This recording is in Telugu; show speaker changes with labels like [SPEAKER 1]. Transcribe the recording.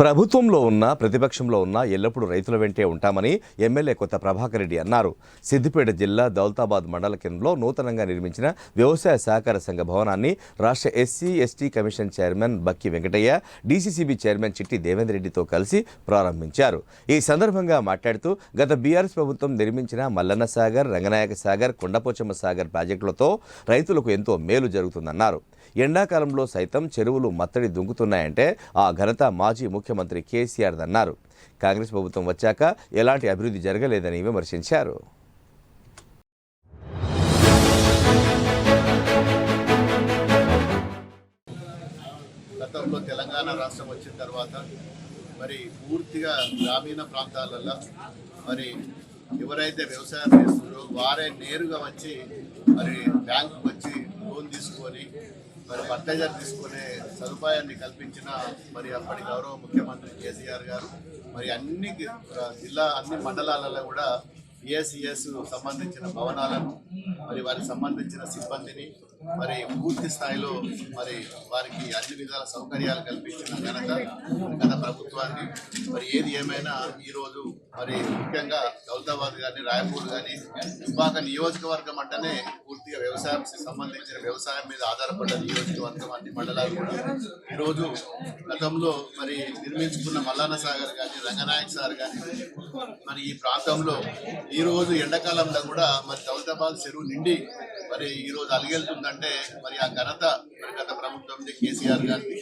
[SPEAKER 1] ప్రభుత్వంలో ఉన్న ప్రతిపక్షంలో ఉన్న ఎల్లప్పుడూ రైతుల వెంటే ఉంటామని ఎమ్మెల్యే కొత్త ప్రభాకర్ రెడ్డి అన్నారు. సిద్దిపేట జిల్లా దౌలతాబాద్ మండల కేంద్రంలో నూతనంగా నిర్మించిన వ్యవసాయ సహకార సంఘ భవనాన్ని రాష్ట్ర SC ST commission chairman Bakki Venkataiah DCCB chairman Chitti Devender రెడ్డితో కలిసి ప్రారంభించారు. ఈ సందర్భంగా మాట్లాడుతూ గత బీఆర్ఎస్ ప్రభుత్వం నిర్మించిన మల్లన్న సాగర్ రంగనాయక సాగర్ కొండపోచమ్మ సాగర్ ప్రాజెక్టులతో రైతులకు ఎంతో మేలు జరుగుతుందన్నారు. ఎండాకాలంలో సైతం చెరువులు మత్తడి దుంకుతున్నాయంటే ఆ ఘనత మాజీ ముఖ్యమంత్రి కేసీఆర్ అన్నారు. కాంగ్రెస్ ప్రభుత్వం వచ్చాక ఎలాంటి అభివృద్ధి జరగలేదని విమర్శించారు.
[SPEAKER 2] గతంలో తెలంగాణ రాష్ట్రం వచ్చిన తర్వాత మరి పూర్తిగా గ్రామీణ ప్రాంతాలలో మరి ఎవరైతే వ్యవసాయం చేస్తున్నారో వారే నేరుగా వచ్చి మరి బ్యాంకు వచ్చి లోన్ తీసుకు మరి ఫర్టిలైజర్ తీసుకునే సదుపాయాన్ని కల్పించిన మరి అప్పటి గౌరవ ముఖ్యమంత్రి కేసీఆర్ గారు మరి అన్ని జిల్లా అన్ని మండలాలలో కూడా పిఎస్సిఎస్ సంబంధించిన భవనాలను మరి వారికి సంబంధించిన సిబ్బందిని మరి పూర్తి స్థాయిలో మరి వారికి అన్ని విధాల సౌకర్యాలు కల్పించిన ఘనత గత ప్రభుత్వాన్ని మరి ఏది ఏమైనా ఈరోజు మరి ముఖ్యంగా దౌలతాబాద్ కానీ రాయపూర్ కానీ విభాగ నియోజకవర్గం అంటేనే పూర్తిగా వ్యవసాయం సంబంధించిన వ్యవసాయం మీద ఆధారపడ్డ నియోజకవర్గం అన్ని మండలాలు కూడా. ఈరోజు గతంలో మరి నిర్మించుకున్న మల్లాన సాగర్ కానీ రంగనాయక్ సార్ కానీ మరి ఈ ప్రాంతంలో ఈ రోజు ఎండాకాలంలో కూడా మరి దౌలతాబాద్ చెరువు నిండి మరి ఈ రోజు అలిగెళ్తుందంటే మరి ఆ ఘనత మరి గత ప్రభుత్వం కేసీఆర్ గారిది.